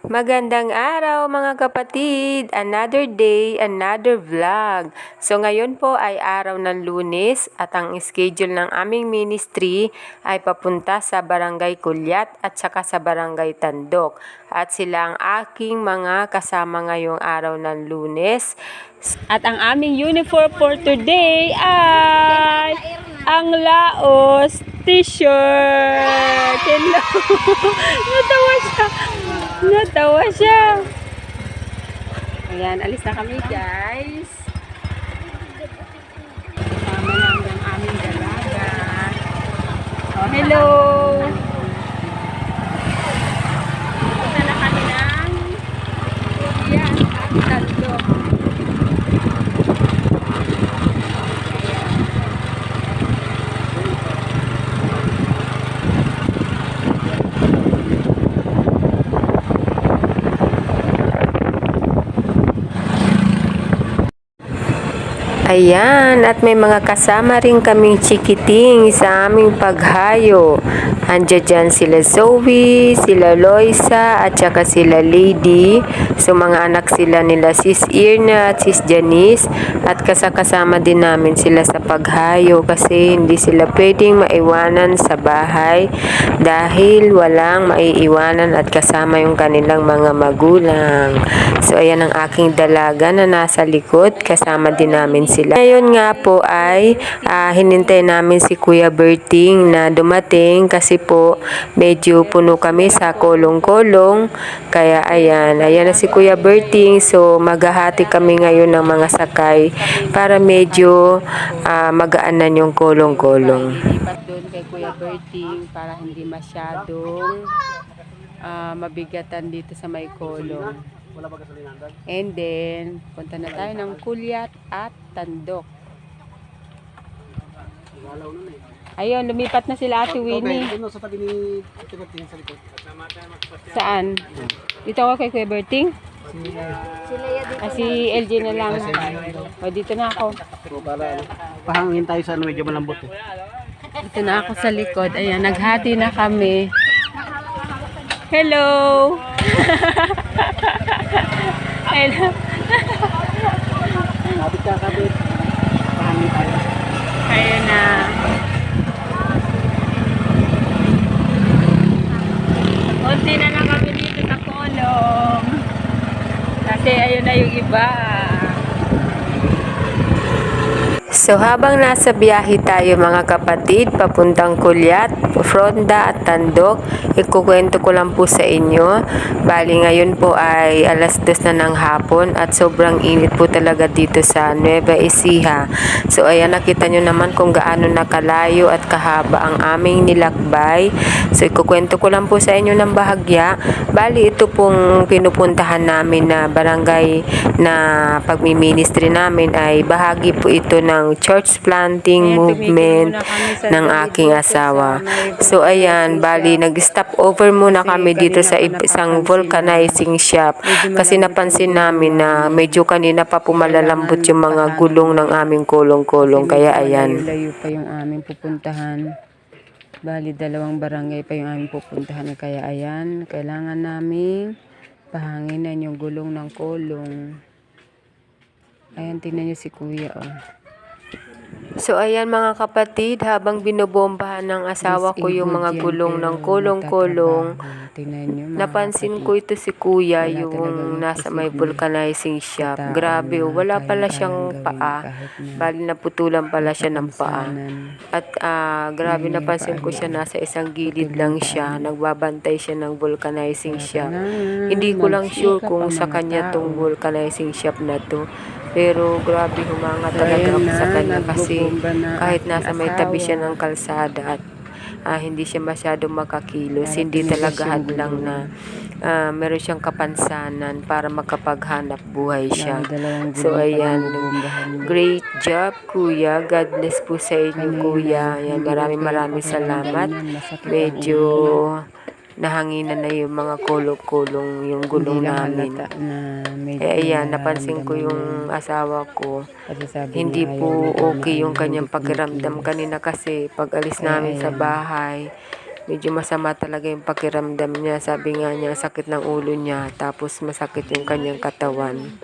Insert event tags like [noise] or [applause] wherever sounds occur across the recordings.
Magandang araw mga kapatid! Another day, another vlog. So ngayon po ay araw ng lunes at ang schedule ng aming ministry ay papunta sa Barangay Kulyat at saka sa Barangay Tandok. At sila ang aking mga kasama ngayong araw ng lunes. At ang aming uniform for today ay ang Laos t-shirt. Hello! [laughs] Natawa siya. Natawa siya. Ayan, alis na kami guys. Kasama namin ang aming dalaga. Oh, hello! Punta na kami ng yan, at Ayan, at may mga kasama rin kaming chikiting sa aming paghayo. Andiyan dyan sila Zoe, sila Loisa, at saka sila Lady. So mga anak sila nila Sis Irna at Sis Janice. At kasakasama din namin sila sa paghayo kasi hindi sila pwedeng maiwanan sa bahay dahil walang maiiwanan at kasama yung kanilang mga magulang. So ayan ang aking dalaga na nasa likod, kasama din namin sila. Ngayon nga po ay ah, hinintay namin si Kuya Berting na dumating kasi po medyo puno kami sa kolong-kolong. Kaya ayan, ayan na si Kuya Berting. So maghahati kami ngayon ng mga sakay para medyo ah, magaanan yung kolong-kolong. Doon kay Kuya Berting para hindi masyadong ah, mabigatan dito sa may kolong. Wala ba gasolina doon? And then, punta na tayo ng Kulyat at Tandok. Galaw nun eh. Ayun, lumipat na sila Ate Winnie. Okay, sa tabi ni sa likod. Saan? Dito ako kay Kuya Berting? Ah, si LG na lang. O, dito na ako. Ano, pahangin tayo sa ano, medyo malambot eh. Dito na ako sa likod. Ayan, naghati na kami. Hello! [laughs] Hello! Kapit ka, kapit. Pahangin tayo. Ayan na. Kunti na lang kami dito sa kolong. Kasi ayun na yung iba. So habang nasa biyahe tayo mga kapatid, papuntang Kulyat, Fronda at Tandok, ikukwento ko lang po sa inyo. Bali ngayon po ay alas dos na ng hapon at sobrang init po talaga dito sa Nueva Ecija. So ayan nakita nyo naman kung gaano nakalayo at kahaba ang aming nilakbay. So ikukwento ko lang po sa inyo ng bahagya. Bali ito pong pinupuntahan namin na barangay na pagmi-ministry namin ay bahagi po ito ng church planting movement ng aking asawa. So ayan, bali nag-stop over muna kami dito sa isang vulcanizing shop kasi napansin namin na medyo kanina pa pumalalambot yung mga gulong ng aming kulong-kulong. Kaya ayan. Layo pa yung aming pupuntahan. Bali, dalawang barangay pa yung aming pupuntahan. Kaya ayan, kailangan namin pahanginan yung gulong ng kulong. Ayan, tingnan nyo si kuya, oh. So ayan mga kapatid, habang binobombahan ng asawa ko yung mga gulong ng kulong-kulong, napansin ko ito si kuya yung nasa may vulcanizing shop. Grabe, wala pala siyang paa. Bali naputulan pala siya ng paa. At ah, grabe napansin ko siya nasa isang gilid lang siya, nagbabantay siya ng vulcanizing shop. Hindi ko lang sure kung sa kanya tong vulcanizing shop na to. Pero grabe humanga talaga ako sa kanya kasi kahit nasa may tabi siya ng kalsada at ah, hindi siya masyadong makakilos, hindi talaga hadlang na ah, meron siyang kapansanan para makapaghanap buhay siya. So ayan, great job kuya. God bless po sa inyo kuya. Ayan, maraming maraming salamat. Medyo nahanginan na yung mga kulong-kulong yung gulong namin. Eh, ayan, napansin ko yung asawa ko. Hindi po okay yung kanyang pakiramdam kanina kasi pag alis namin sa bahay, medyo masama talaga yung pakiramdam niya. Sabi nga niya, sakit ng ulo niya, tapos masakit yung kanyang katawan.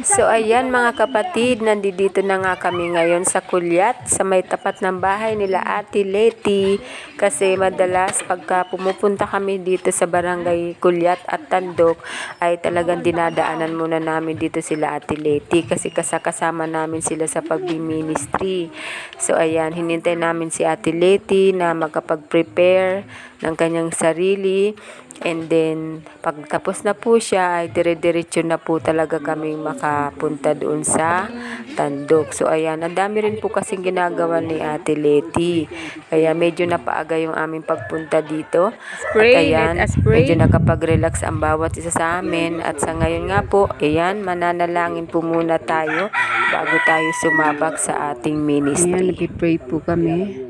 So ayan mga kapatid, nandito na nga kami ngayon sa Kulyat, sa may tapat ng bahay nila Ate Leti. Kasi madalas pagka pumupunta kami dito sa barangay Kulyat at Tandok, ay talagang dinadaanan muna namin dito sila Ate Leti. Kasi kasakasama namin sila sa pag-ministry. So ayan, hinintay namin si Ate Leti na makapag-prepare ng kanyang sarili. And then, pagtapos na po siya, ay dire-diretso na po talaga kami makapunta doon sa Tandok. So, ayan, ang dami rin po kasing ginagawa ni Ate Leti. Kaya medyo napaaga yung aming pagpunta dito. At ayan, medyo nakapag-relax ang bawat isa sa amin. At sa ngayon nga po, ayan, mananalangin po muna tayo bago tayo sumabak sa ating Ayan, ministry. nag-pray po kami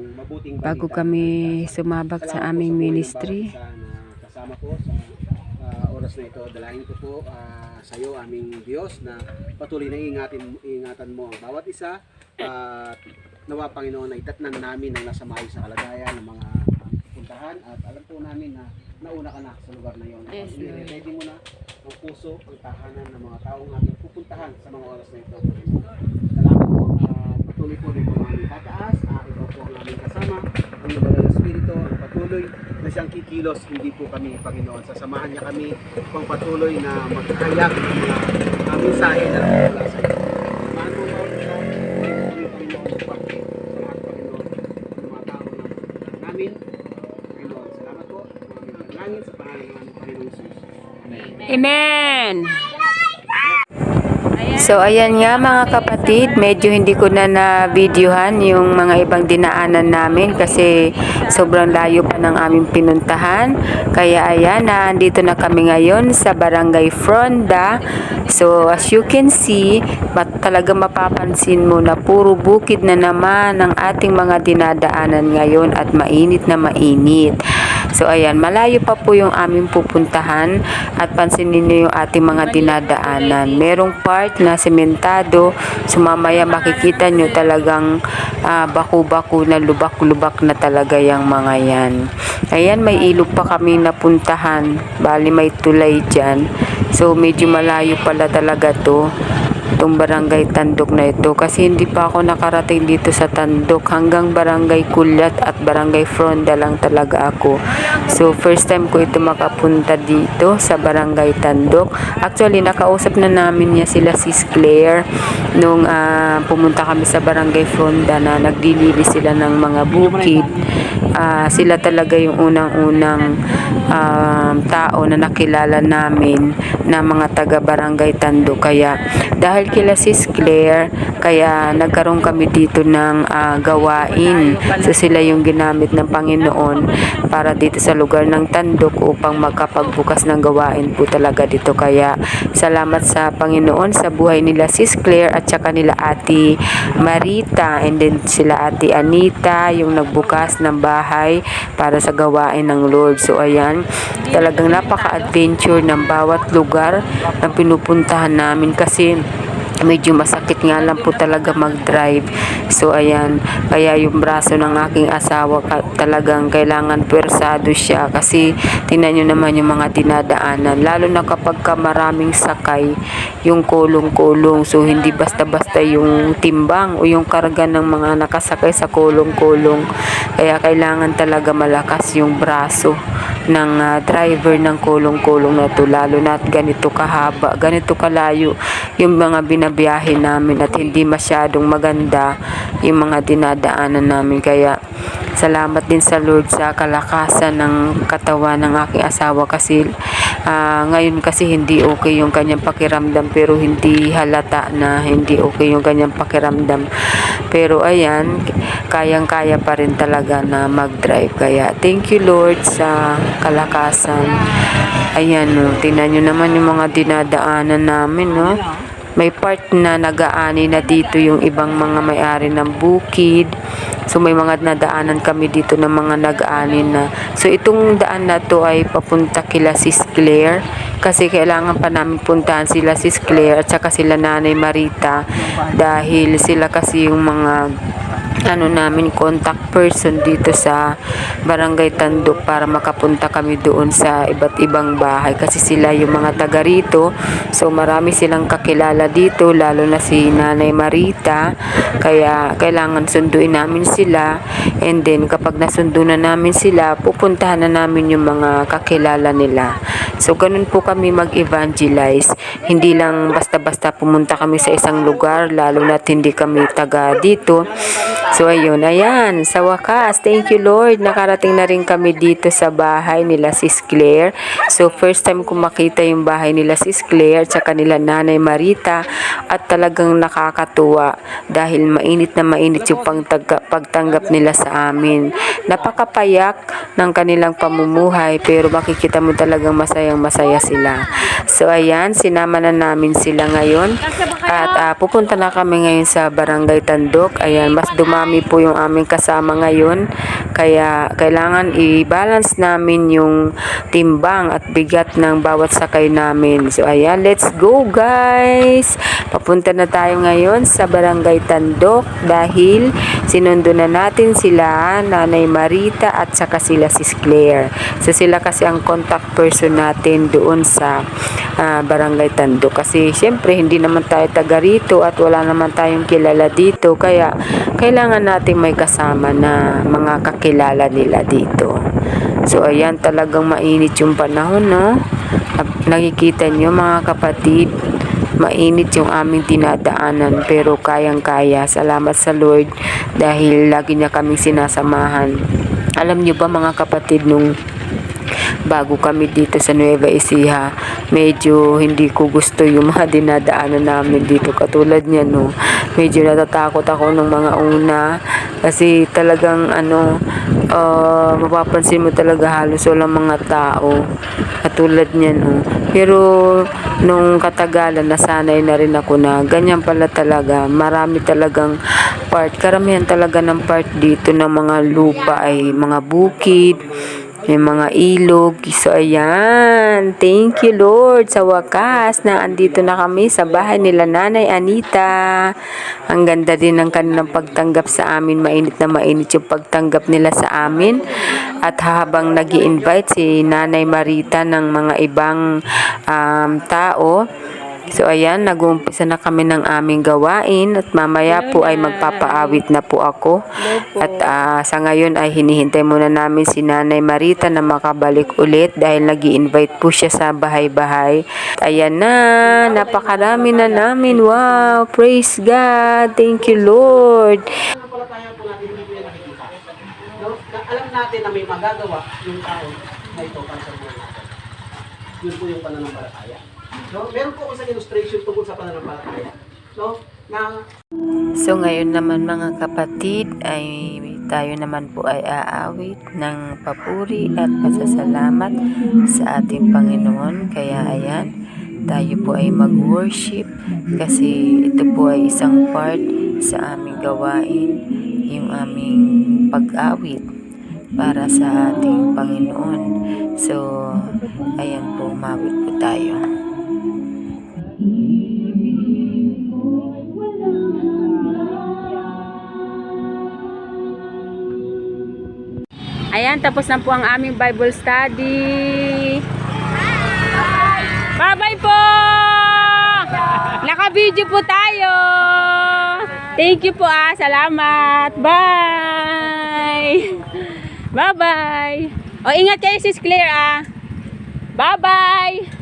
bago kami sumabak sa aming ministry. Kasama ko sa ah, oras na ito, dalangin ko po ah, sa iyo, aming Diyos, na patuloy na ingatin, ingatan mo ang bawat isa. At nawa, Panginoon, na itatnan namin ang nasa maayos sa kalagayan ng mga puntahan. At alam po namin na nauna ka na sa lugar na iyon. Yes, Lord. Ready mo na ang puso, ang tahanan ng mga taong ating pupuntahan sa mga oras na ito. Po. patuloy po rin po ang aming tataas. Uh, ito po ang aming kasama. Ang Banal na Espiritu, ang patuloy na siyang kikilos, hindi po kami, Panginoon. Sasamahan niya kami pang patuloy na magkahayag ng mga uh, mensahe na mula sa iyo. Samahan ng namin. Po. Ng Panginoon Jesus. Amen! So ayan nga mga kapatid, medyo hindi ko na na-videohan yung mga ibang dinaanan namin kasi sobrang layo pa ng aming pinuntahan. Kaya ayan, nandito na kami ngayon sa Barangay Fronda. So as you can see, talaga mapapansin mo na puro bukid na naman ang ating mga dinadaanan ngayon at mainit na mainit. So ayan, malayo pa po yung aming pupuntahan at pansinin niyo yung ating mga dinadaanan. Merong part na sementado, sumamaya makikita nyo talagang ah, baku-baku na lubak-lubak na talaga yung mga yan. Ayan, may ilog pa kami napuntahan. Bali may tulay dyan. So medyo malayo pala talaga to itong barangay Tandok na ito. Kasi hindi pa ako nakarating dito sa Tandok. Hanggang barangay Kulyat at barangay Fronda lang talaga ako so first time ko ito makapunta dito sa barangay Tandok. Actually nakausap na namin niya sila sis Claire nung ah, pumunta kami sa barangay Fronda na nagdilili sila ng mga bukid. Ah, sila talaga yung unang-unang um, tao na nakilala namin na mga taga barangay Tando kaya dahil kila sis Claire kaya nagkaroon kami dito ng ah, gawain. So sila yung ginamit ng Panginoon para dito sa lugar ng Tandok upang makapagbukas ng gawain po talaga dito. Kaya salamat sa Panginoon sa buhay nila sis Claire at saka nila ate Marita and then sila ate Anita yung nagbukas ng bahay para sa gawain ng Lord. So ayan talagang napaka-adventure ng bawat lugar na pinupuntahan namin kasi medyo masakit nga lang po talaga mag-drive. So ayan, kaya yung braso ng aking asawa talagang kailangan pwersado siya kasi tingnan nyo naman yung mga dinadaanan. Lalo na kapag ka maraming sakay, yung kulong-kulong. So hindi basta-basta yung timbang o yung karga ng mga nakasakay sa kulong-kulong. Kaya kailangan talaga malakas yung braso ng ah, driver ng kulong-kulong na to lalo na ganito kahaba, ganito kalayo yung mga binabiyahe namin at hindi masyadong maganda yung mga dinadaanan namin. Kaya salamat din sa Lord sa kalakasan ng katawan ng aking asawa kasi ah, ngayon kasi hindi okay yung kanyang pakiramdam pero hindi halata na hindi okay yung kanyang pakiramdam. Pero ayan kayang-kaya pa rin talaga na mag-drive. Kaya thank you Lord sa kalakasan. Ayan no tingnan nyo naman yung mga dinadaanan namin no may part na nagaani na dito yung ibang mga may-ari ng bukid. So may mga nadaanan kami dito ng mga nag-ani na. So itong daan na to ay papunta kila Sis Claire kasi kailangan pa namin puntahan sila Sis Claire at saka sila Nanay Marita dahil sila kasi yung mga ano namin contact person dito sa Barangay Tandok para makapunta kami doon sa iba't ibang bahay. Kasi sila yung mga taga rito. So marami silang kakilala dito lalo na si Nanay Marita. Kaya kailangan sunduin namin sila. And then kapag nasundo na namin sila pupuntahan na namin yung mga kakilala nila. So ganun po kami mag-evangelize. Hindi lang basta-basta pumunta kami sa isang lugar lalo na hindi kami taga dito So ayun, ayan, sa wakas, thank you Lord, nakarating na rin kami dito sa bahay nila Sis Claire. So first time ko makita yung bahay nila Sis Claire at saka nila Nanay Marita at talagang nakakatuwa dahil mainit na mainit yung pagtanggap nila sa amin. Napakapayak ng kanilang pamumuhay pero makikita mo talagang masayang masaya sila. So ayan, sinama na namin sila ngayon at ah, pupunta na kami ngayon sa Barangay Tandok. Ayan, mas dumami po yung aming kasama ngayon. Kaya kailangan i-balance namin yung timbang at bigat ng bawat sakay namin. So ayan, let's go guys! Papunta na tayo ngayon sa Barangay Tandok dahil sinundo na natin sila, Nanay Marita at saka sila Sis Claire. So sila kasi ang contact person natin doon sa ah, Barangay Tandok. Kasi syempre hindi naman tayo taga rito at wala naman tayong kilala dito. Kaya kailangan natin may kasama na mga kakilala nila dito. So ayan talagang mainit yung panahon no. Nakikita nyo mga kapatid, mainit yung aming dinadaanan pero kayang-kaya. Salamat sa Lord dahil lagi niya kaming sinasamahan. Alam nyo ba mga kapatid nung bago kami dito sa Nueva Ecija, medyo hindi ko gusto yung mga dinadaanan namin dito. Katulad niya, no, medyo natatakot ako ng mga una kasi talagang ano, ah, mapapansin mo talaga halos walang mga tao. Katulad niya, no. Pero nung katagalan, nasanay na rin ako na ganyan pala talaga. Marami talagang part. Karamihan talaga ng part dito ng mga lupa ay mga bukid, may mga ilog. So, ayan. Thank you, Lord. Sa wakas, na andito na kami sa bahay nila Nanay Anita. Ang ganda din ng kanilang pagtanggap sa amin. Mainit na mainit yung pagtanggap nila sa amin. At habang nag invite si Nanay Marita ng mga ibang um, tao, So ayan, nag-uumpisa na kami ng aming gawain at mamaya po ay magpapaawit na po ako. At ah, sa ngayon ay hinihintay muna namin si Nanay Marita na makabalik ulit dahil nag invite po siya sa bahay-bahay. Ayan na, napakarami na namin. Wow, praise God. Thank you Lord. Alam natin na may magagawa yung tao na ito para sa buhay natin. Yun po yung pananampalataya. No? Meron po ako sa illustration tungkol sa pananampalataya. No? Na So ngayon naman mga kapatid ay tayo naman po ay aawit ng papuri at pasasalamat sa ating Panginoon. Kaya ayan, tayo po ay mag-worship kasi ito po ay isang part sa aming gawain, yung aming pag-awit para sa ating Panginoon. So, ayan po, umawit po tayo. Ayan, tapos na po ang aming Bible study. Bye-bye po! Naka-video po tayo. Thank you po ah. Salamat. Bye! Bye-bye! O, ingat kayo sis Claire ah. Bye-bye!